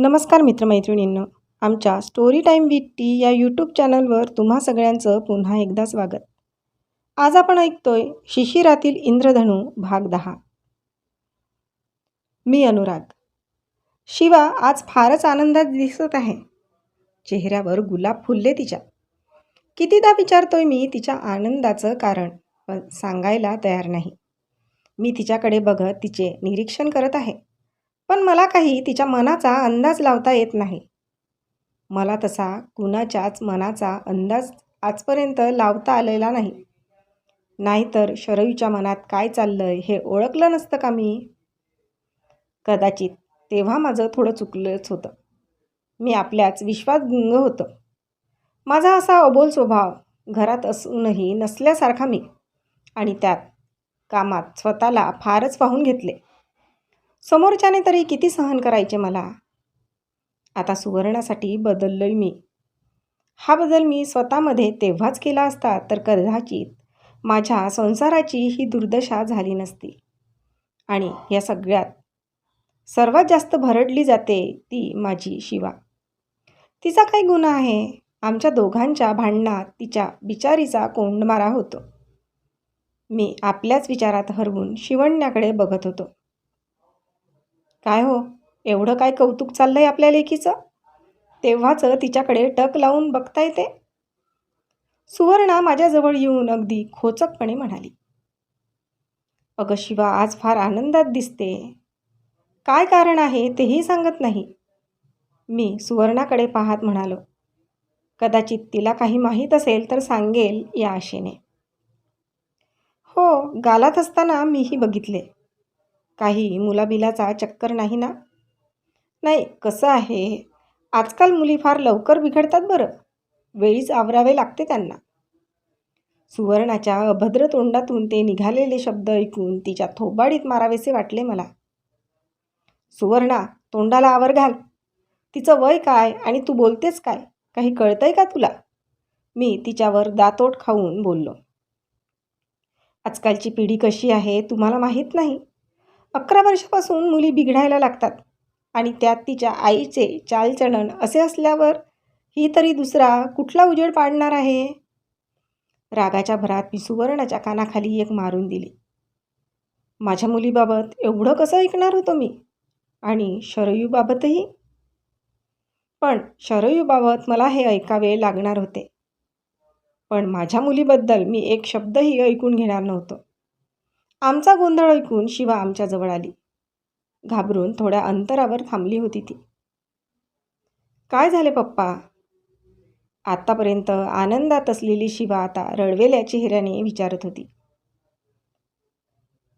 नमस्कार मित्रमैत्रिणींनो आमच्या स्टोरी टाईम विथ टी या यूट्यूब चॅनलवर तुम्हा सगळ्यांचं पुन्हा एकदा स्वागत. आज आपण ऐकतोय शिशिरातील इंद्रधनू भाग दहा. मी अनुराग. शिवा आज फारच आनंदात दिसत आहे. चेहऱ्यावर गुलाब फुलले तिच्या. कितीदा विचारतोय मी तिच्या आनंदाचं कारण पण सांगायला तयार नाही. मी तिच्याकडे बघत तिचे निरीक्षण करत आहे. पण मला काही तिच्या मनाचा अंदाज लावता येत नाही. मला तसा कुणाच्याच मनाचा अंदाज आजपर्यंत लावता आलेला नाही. नाहीतर शरयूच्या मनात काय चाललंय हे ओळखलं नसतं का मी? कदाचित तेव्हा माझं थोडं चुकलंच होतं. मी आपल्याच विश्वासभंग होतं. माझा असा अबोल स्वभाव घरात असूनही नसल्यासारखा मी आणि त्यात कामात स्वतःला फारच पाहून घेतले. समोरच्याने तरी किती सहन करायचे मला? आता सुवर्णासाठी बदललोय मी. हा बदल मी स्वतःमध्ये तेव्हाच केला असता तर कदाचित माझ्या संसाराची ही दुर्दशा झाली नसती. आणि या सगळ्यात सर्वात जास्त भरडली जाते ती माझी शिवा. तिचा काय गुन्हा आहे? आमच्या दोघांच्या भांडणात तिच्या बिचारीचा कोंडमारा होतो. मी आपल्याच विचारात हरवून शिवण्याकडे बघत होतो. काय हो? एवढं काय कौतुक चाललंय आपल्या लेकीचं तेव्हाच तिच्याकडे टक लावून बघता येते. सुवर्णा माझ्याजवळ येऊन अगदी खोचकपणे म्हणाली. अगं शिवा आज फार आनंदात दिसते. काय कारण आहे तेही सांगत नाही. मी सुवर्णाकडे पाहत म्हणालो कदाचित तिला काही माहीत असेल तर सांगेल या आशेने. हो गालात असताना मीही बघितले. काही मुलाबिलाचा चक्कर नाही ना? नाही कसं आहे? आजकाल मुली फार लवकर बिघडतात बरं. वेळीच आवरावे लागते त्यांना. सुवर्णाच्या अभद्र तोंडातून ते निघालेले शब्द ऐकून तिच्या थोबाडीत मारावेसे वाटले मला. सुवर्णा तोंडाला आवर घाल. तिचं वय काय आणि तू बोलतेस काय? काही कळतंय का तुला? मी तिच्यावर दातोट खाऊन बोललो. आजकालची पिढी कशी आहे तुम्हाला माहीत नाही. अकरा वर्षापासून मुली बिघडायला लागतात आणि त्यात तिच्या आईचे चालचलन असे असल्यावर ही तरी दुसरा कुठला उजेड पाडणार आहे? रागाच्या भरात मी सुवर्णाच्या कानाखाली एक मारून दिली. माझ्या मुलीबाबत एवढं कसं ऐकणार होतो मी? आणि शरयूबाबतही? पण शरयूबाबत मला हे ऐकावे लागणार होते. पण माझ्या मुलीबद्दल मी एक शब्दही ऐकून घेणार नव्हतो. आमचा गोंधळ ऐकून शिवा आमच्याजवळ आली. घाबरून थोड्या अंतरावर थांबली होती ती. काय झाले पप्पा? आत्तापर्यंत आनंदात असलेली शिवा आता रडवेल्या चेहऱ्याने विचारत होती.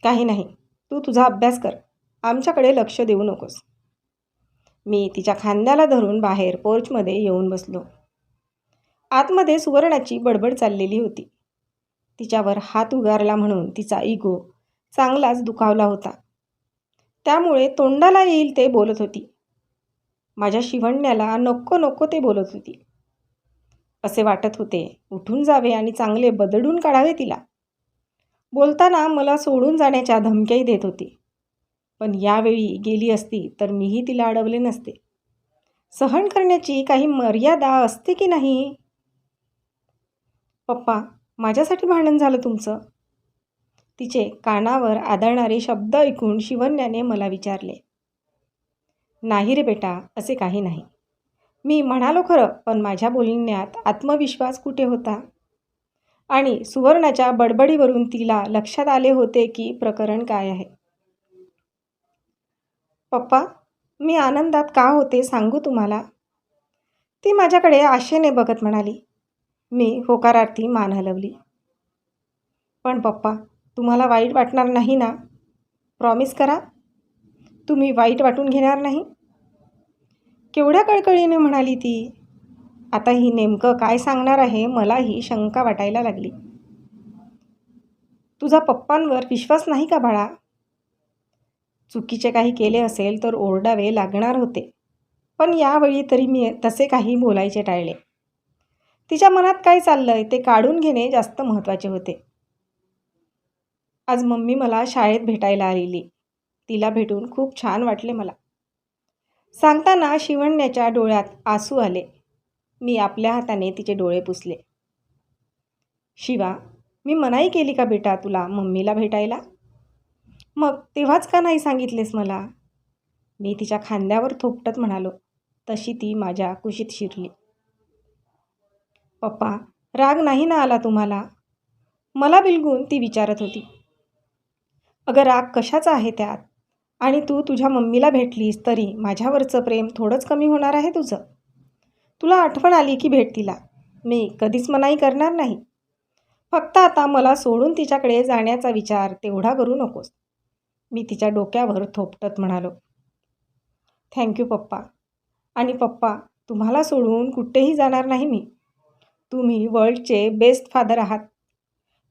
काही नाही तू तुझा अभ्यास कर. आमच्याकडे लक्ष देऊ नकोस. मी तिच्या खांद्याला धरून बाहेर पोर्चमध्ये येऊन बसलो. आतमध्ये सुवर्णाची बडबड चाललेली होती. तिच्यावर हात उगारला म्हणून तिचा इगो चांगलाच दुखावला होता. त्यामुळे तोंडाला येईल ते बोलत होती. माझ्या शिवण्याला नको नको ते बोलत होती. असे वाटत होते उठून जावे आणि चांगले बदडून काढावे तिला. बोलताना मला सोडून जाण्याच्या धमक्याही देत होती. पण यावेळी गेली असती तर मीही तिला अडवले नसते. सहन करण्याची काही मर्यादा असते की नाही? पप्पा माझ्यासाठी भांडण झालं तुमचं? तिचे कानावर आदळणारे शब्द ऐकून शिवन्याने मला विचारले नाही रे बेटा असे काही नाही. मी म्हणालो खरं पण माझ्या बोलण्यात आत्मविश्वास कुठे होता? आणि सुवर्णाच्या बडबडीवरून तिला लक्षात आले होते की प्रकरण काय आहे. पप्पा मी आनंदात का होते सांगू तुम्हाला? ती माझ्याकडे आशेने बघत म्हणाली मी होकारार्थी मान हलवली. पण पप्पा तुम्हाला वाईट वाटणार नाही ना? प्रॉमिस करा. तुम्ही वाईट वाटून घेणार नाही? केवढ्या कळकळीने म्हणाली ती. आता ही नेमकं काय सांगणार आहे मलाही शंका वाटायला लागली. तुझा पप्पांवर विश्वास नाही का बाळा? चुकीचे काही केले असेल तर ओरडावे लागणार होते. पण यावेळी तरी मी तसे काही बोलायचे टाळले. तिच्या मनात काय चाललं आहे ते काढून घेणे जास्त महत्त्वाचे होते. आज मम्मी मला शाळेत भेटायला आलेली. तिला भेटून खूप छान वाटले मला. सांगताना शिवण्याच्या डोळ्यात आसू आले. मी आपल्या हाताने तिचे डोळे पुसले. शिवा मी मनाई केली का बेटा तुला मम्मीला भेटायला? मग तेव्हाच का नाही सांगितलेस मला? मी तिच्या खांद्यावर थोपटत म्हणालो. तशी ती माझ्या कुशीत शिरली. पप्पा राग नाही ना आला तुम्हाला? मला बिलगून ती विचारत होती. अगं राग कशाचा आहे त्यात? आणि तू तुझ्या मम्मीला भेटलीस तरी माझ्यावरचं प्रेम थोडंच कमी होणार आहे तुझं? तुला आठवण आली की भेट तिला? मी कधीच मनाई करणार नाही. फक्त आता मला सोडून तिच्याकडे जाण्याचा विचार तेवढा करू नकोस. मी तिच्या डोक्यावर थोपटत म्हणालो. थँक्यू पप्पा. आणि पप्पा तुम्हाला सोडून कुठेही जाणार नाही मी. तुम्ही वर्ल्डचे बेस्ट फादर आहात.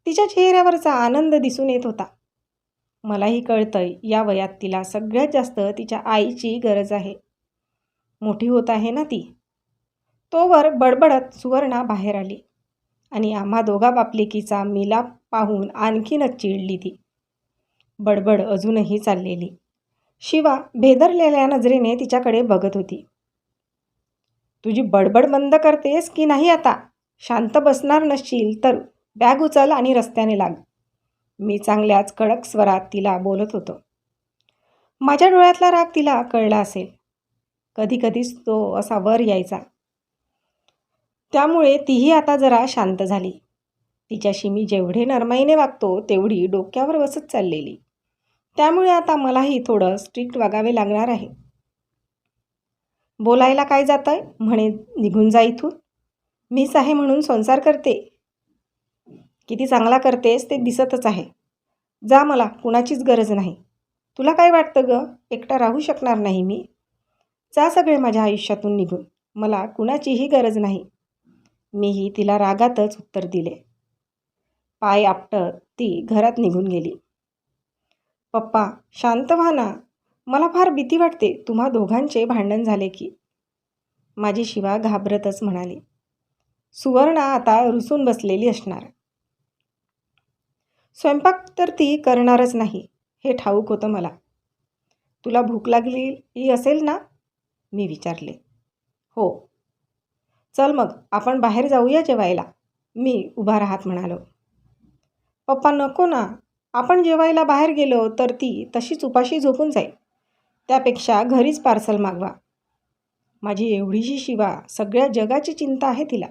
तिच्या चेहऱ्यावरचा आनंद दिसून येत होता. मलाही कळतंय या वयात तिला सगळ्यात जास्त तिच्या आईची गरज आहे. मोठी होत आहे ना ती? तोवर बडबडत सुवर्णा बाहेर आली आणि आम्हा दोघा बापलेकीचा मिलाप पाहून आणखीनच चिडली ती. बडबड अजूनही चाललेली. शिवा भेदरलेल्या नजरेने तिच्याकडे बघत होती. तुझी बडबड बंद करतेस की नाही आता? शांत बसणार नसशील तर बॅग उचल आणि रस्त्याने लाग. मी चांगल्याच कडक स्वरात तिला बोलत होतो. माझ्या डोळ्यातला राग तिला कळला असेल. कधीकधीच तो असा वर यायचा. त्यामुळे तीही आता जरा शांत झाली. तिच्याशी मी जेवढे नरमाईने वागतो तेवढी डोक्यावर बसत चाललेली. त्यामुळे आता मलाही थोडं स्ट्रिक्ट वागावे लागणार आहे. बोलायला काय जात आहे म्हणे निघून जा इथून. मीच आहे म्हणून संसार करते. किती चांगला करतेस ते दिसतच आहे. जा मला कुणाचीच गरज नाही. तुला काय वाटतं ग? एकटा राहू शकणार नाही मी. जा सगळे माझ्या आयुष्यातून निघून. मला कुणाचीही गरज नाही. मीही तिला रागातच उत्तर दिले. पाय आपटत ती घरात निघून गेली. पप्पा शांत व्हा ना. मला फार भीती वाटते. तुम्हा दोघांचे भांडण झाले की. माझी शिवा घाबरतच म्हणाली. सुवर्णा आता रुसून बसलेली असणार. स्वयंपाक तर ती करणारच नाही हे ठाऊक होतं मला. तुला भूक लागलेली असेल ना? मी विचारले. हो. चल मग आपण बाहेर जाऊया जेवायला. मी उभा राहत म्हणालो. पप्पा नको ना. आपण जेवायला बाहेर गेलो तर ती तशीच उपाशी झोपून जाईल. त्यापेक्षा घरीच पार्सल मागवा. माझी एवढीशी शिवा सगळ्या जगाची चिंता आहे तिला.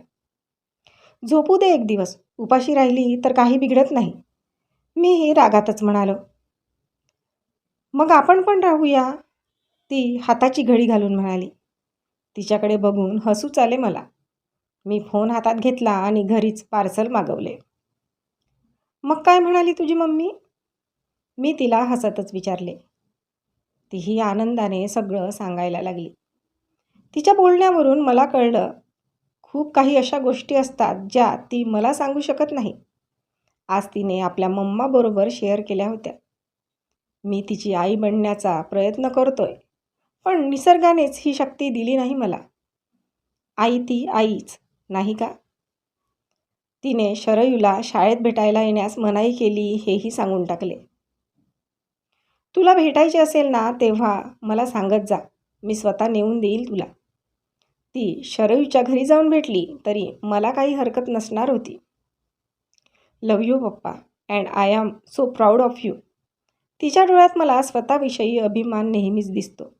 झोपू दे एक दिवस. उपाशी राहिली तर काही बिघडत नाही. मीही रागातच म्हणालो. मग आपण पण राहूया? ती हाताची घडी घालून म्हणाली. तिच्याकडे बघून हसूच आले मला. मी फोन हातात घेतला आणि घरीच पार्सल मागवले. मग काय म्हणाली तुझी मम्मी? मी तिला हसतच विचारले. तीही आनंदाने सगळं सांगायला लागली. तिच्या बोलण्यावरून मला कळलं खूप काही अशा गोष्टी असतात ज्या ती मला सांगू शकत नाही. आज तिने आपल्या मम्माबरोबर शेअर केल्या होत्या. मी तिची आई बनण्याचा प्रयत्न करतोय पण निसर्गानेच ही शक्ती दिली नाही मला. आई ती आईच नाही का? तिने शरयूला शाळेत भेटायला येण्यास मनाई केली हेही सांगून टाकले. तुला भेटायचे असेल ना तेव्हा मला सांगत जा मी स्वतः नेऊन देईल तुला. ती शरयूच्या घरी जाऊन भेटली तरी मला काही हरकत नसणार होती. Love you papa and I am so proud of you तिच्या डोळ्यात मला स्वतःविषयी अभिमान नेहमीच दिसतो.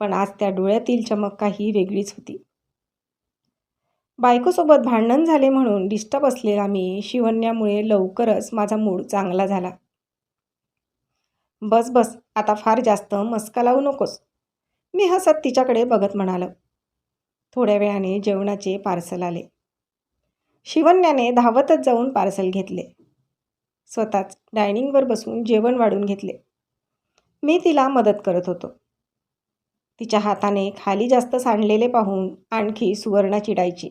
पण आज त्या डोळ्यातील चमक काही वेगळीच होती. बायकोसोबत भांडण झाले म्हणून डिस्टर्ब असलेला मी शिवण्यामुळे लवकरच माझा मूड चांगला झाला. बस बस आता फार जास्त मस्का लावू नकोस. मी हसत तिच्याकडे बघत म्हणालो थोड्या वेळाने जेवणाचे पार्सल आले. शिवण्याने धावतच जाऊन पार्सल घेतले. स्वतःच डायनिंगवर बसून जेवण वाढून घेतले. मी तिला मदत करत होतो. तिच्या हाताने खाली जास्त सांडलेले पाहून आणखी सुवर्णा चिडायची.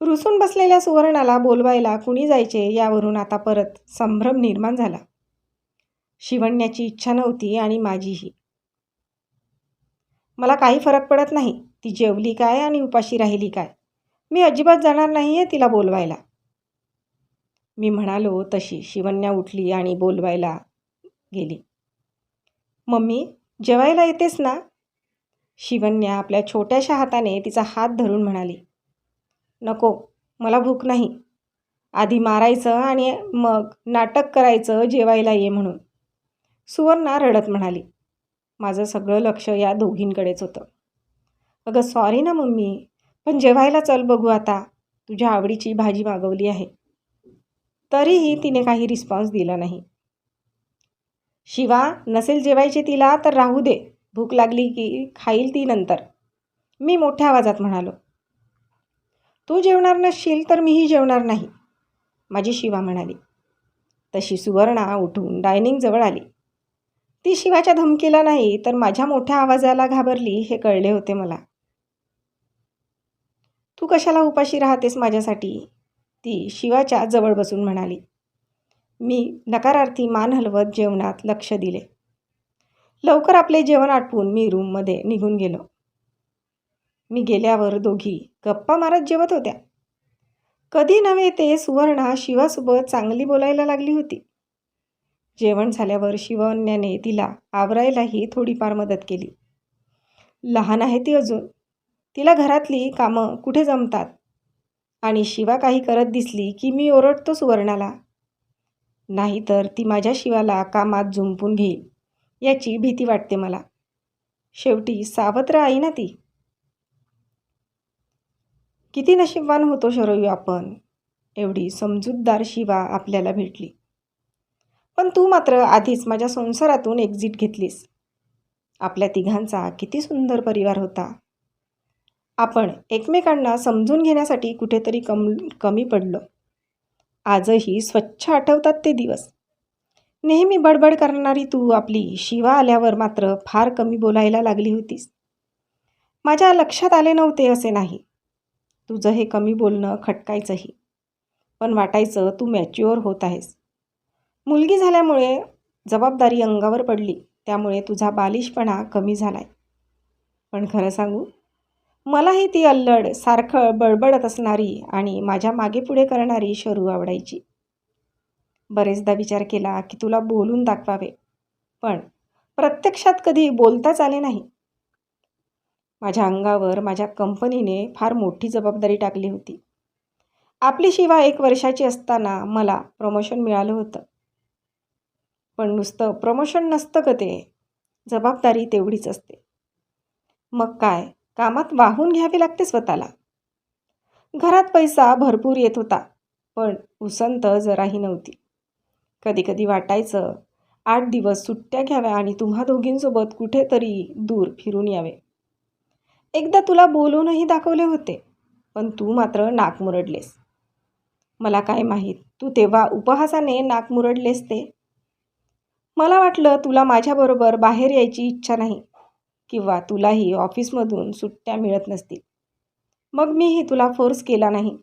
रुसून बसलेल्या सुवर्णाला बोलवायला कुणी जायचे यावरून आता परत संभ्रम निर्माण झाला. शिवण्याची इच्छा नव्हती आणि माझीही. मला काही फरक पडत नाही. ती जेवली काय आणि उपाशी राहिली काय? मी अजिबात जाणार नाही आहे तिला बोलवायला. मी म्हणालो तशी. शिवन्या उठली आणि बोलवायला गेली. मम्मी जेवायला येतेस ना? शिवन्या आपल्या छोट्याशा हाताने तिचा हात धरून म्हणाली. नको मला भूक नाही. आधी मारायचं आणि मग नाटक करायचं जेवायला ये म्हणून. सुवर्णा रडत म्हणाली. माझं सगळं लक्ष या दोघींकडेच होतं. अगं सॉरी ना मम्मी पण जेवायला चल बघू आता. तुझ्या आवडीची भाजी मागवली आहे. तरीही तिने काही रिस्पॉन्स दिला नाही. शिवा नसेल जेवायचे तिला तर राहू दे. भूक लागली की खाईल ती नंतर. मी मोठ्या आवाजात म्हणालो. तू जेवणार नसशील तर मीही जेवणार नाही. माझी शिवा म्हणाली. तशी सुवर्णा उठून डायनिंगजवळ आली. ती शिवाच्या धमकीला नाही तर माझ्या मोठ्या आवाजाला घाबरली हे कळले होते मला. तू कशाला उपाशी राहतेस माझ्यासाठी? ती शिवाच्या जवळ बसून म्हणाली. मी नकारार्थी मान हलवत जेवणात लक्ष दिले. लवकर आपले जेवण आटपून मी रूममध्ये निघून गेलो. मी गेल्यावर दोघी गप्पा मारत जेवत होत्या. कधी नव्हे ते सुवर्णा शिवासोबत चांगली बोलायला लागली होती. जेवण झाल्यावर शिवन्याने तिला आवरायलाही थोडीफार मदत केली. लहान आहे ती अजून. तिला घरातली कामं कुठे जमतात? आणि शिवा काही करत दिसली की मी ओरडतो सुवर्णाला. नाहीतर ती माझ्या शिवाला कामात जुंपून घेईल याची भीती वाटते मला. शेवटी सावत्र आई ना ती? किती नशीबवान होतो शरयू आपण एवढी समजूतदार शिवा आपल्याला भेटली. पण तू मात्र आधीच माझ्या संसारातून एक्झिट घेतलीस. आपल्या तिघांचा किती सुंदर परिवार होता. आपण एकमेकांना समजून घेण्यासाठी कुठेतरी कम कमी पडलो. आजही स्वच्छ आठवतात ते दिवस. नेहमी बडबड करणारी तू आपली शिवा आल्यावर मात्र फार कमी बोलायला लागली होतीस. माझ्या लक्षात आले नव्हते असे नाही. तुझं हे कमी बोलणं खटकायचंही. पण वाटायचं तू मॅच्युअर होत आहेस. मुलगी झाल्यामुळे जबाबदारी अंगावर पडली. त्यामुळे तुझा बालिशपणा कमी झालाय. पण खरं सांगू मलाही ती अल्लड सारखं बडबडत असणारी आणि माझ्या मागे पुढे करणारी शरू आवडायची. बरेचदा विचार केला की तुला बोलून दाखवावे पण प्रत्यक्षात कधी बोलताच आले नाही. माझ्या अंगावर माझ्या कंपनीने फार मोठी जबाबदारी टाकली होती. आपली शिवा एक वर्षाची असताना मला प्रमोशन मिळालं होतं. पण नुसतं प्रमोशन नसतं का ते? जबाबदारी तेवढीच असते. मग काय? कामात वाहून घ्यावी लागते स्वतःला. घरात पैसा भरपूर येत होता पण उसंत जराही नव्हती. कधीकधी वाटायचं आठ दिवस सुट्ट्या घ्याव्या आणि तुम्हा दोघींसोबत कुठेतरी दूर फिरून यावे. एकदा तुला बोलूनही दाखवले होते पण तू मात्र नाक मुरडलेस. मला काय माहीत तू तेव्हा उपहासाने नाक मुरडलेस ते? मला वाटलं तुला माझ्याबरोबर बाहेर यायची इच्छा नाही. किंवा तुलाही ऑफिसमधून सुट्ट्या मिळत नसतील. मग मीही तुला फोर्स केला नाही.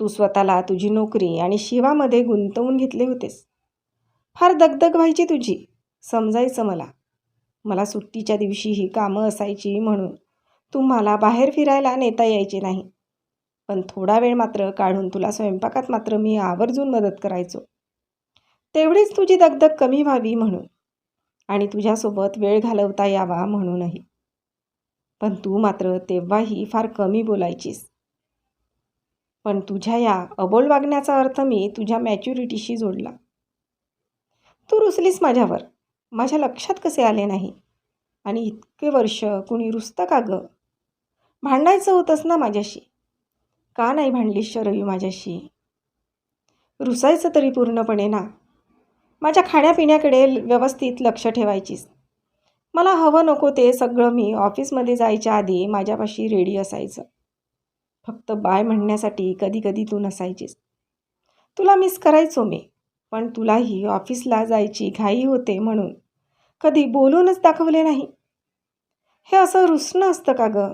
तू स्वतःला तुझी नोकरी आणि शिवामध्ये गुंतवून घेतले होतेस. फार दगदग व्हायची तुझी समजायचं मला. मला सुट्टीच्या दिवशी ही कामं असायची म्हणून तुम्हाला बाहेर फिरायला नेता यायचे नाही. पण थोडा वेळ मात्र काढून तुला स्वयंपाकात मात्र मी आवर्जून मदत करायचो. तेवढीच तुझी दगदग कमी व्हावी म्हणून. आणि तुझ्यासोबत वेळ घालवता यावा म्हणूनही. पण तू मात्र तेव्हाही फार कमी बोलायचीस. पण तुझ्या या अबोल वागण्याचा अर्थ मी तुझ्या मॅच्युरिटीशी जोडला. तू रुसलीस माझ्यावर. माझ्या लक्षात कसे आले नाही? आणि इतके वर्ष कुणी रुसतं का गं? भांडायचं होतंच ना माझ्याशी? का नाही भांडलीस शरयू माझ्याशी? रुसायचं तरी पूर्णपणे ना. माझ्या खाण्यापिण्याकडे व्यवस्थित लक्ष ठेवायचीस मला हवं नको ते सगळं मी ऑफिसमध्ये जायच्या आधी माझ्यापाशी रेडी असायचं. फक्त बाय म्हणण्यासाठी कधी कधी तू नसायचीस. तुला मिस करायचो मी पण तुलाही ऑफिसला जायची घाई होते म्हणून कधी बोलूनच दाखवले नाही. हे असं रुसणं असतं का गं?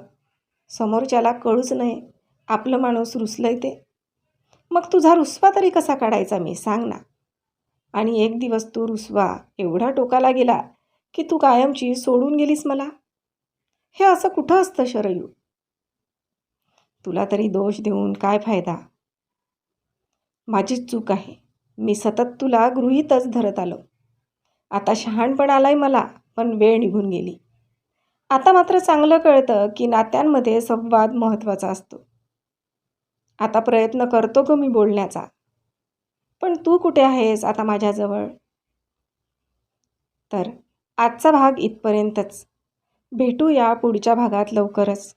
समोरच्याला कळूच नये. आपलं माणूस रुसलंय ते. मग तुझा रुसवा तरी कसा काढायचा मी? सांग ना. आणि एक दिवस तू रुसवा एवढा टोकाला गेला की तू कायमची सोडून गेलीस मला? हे असं कुठं असतं शरयू? तुला तरी दोष देऊन काय फायदा? माझीच चूक आहे. मी सतत तुला गृहीतच धरत आलो. आता शहाणपण आलाय मला पण वेळ निघून गेली. आता मात्र चांगलं कळतं की नात्यांमध्ये संवाद महत्त्वाचा असतो. आता प्रयत्न करतो ग मी बोलण्याचा. पण तू कुठे आहेस आता माझ्याजवळ? तर आजचा भाग इथपर्यंतच. भेटूया पुढच्या भागात लवकरच.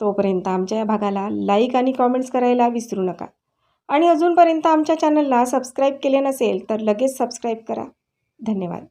तोपर्यंत आमच्या या भागाला लाईक आणि कॉमेंट्स करायला विसरू नका. आणि अजूनपर्यंत आमच्या चॅनलला सबस्क्राईब केले नसेल तर लगेच सबस्क्राईब करा. धन्यवाद.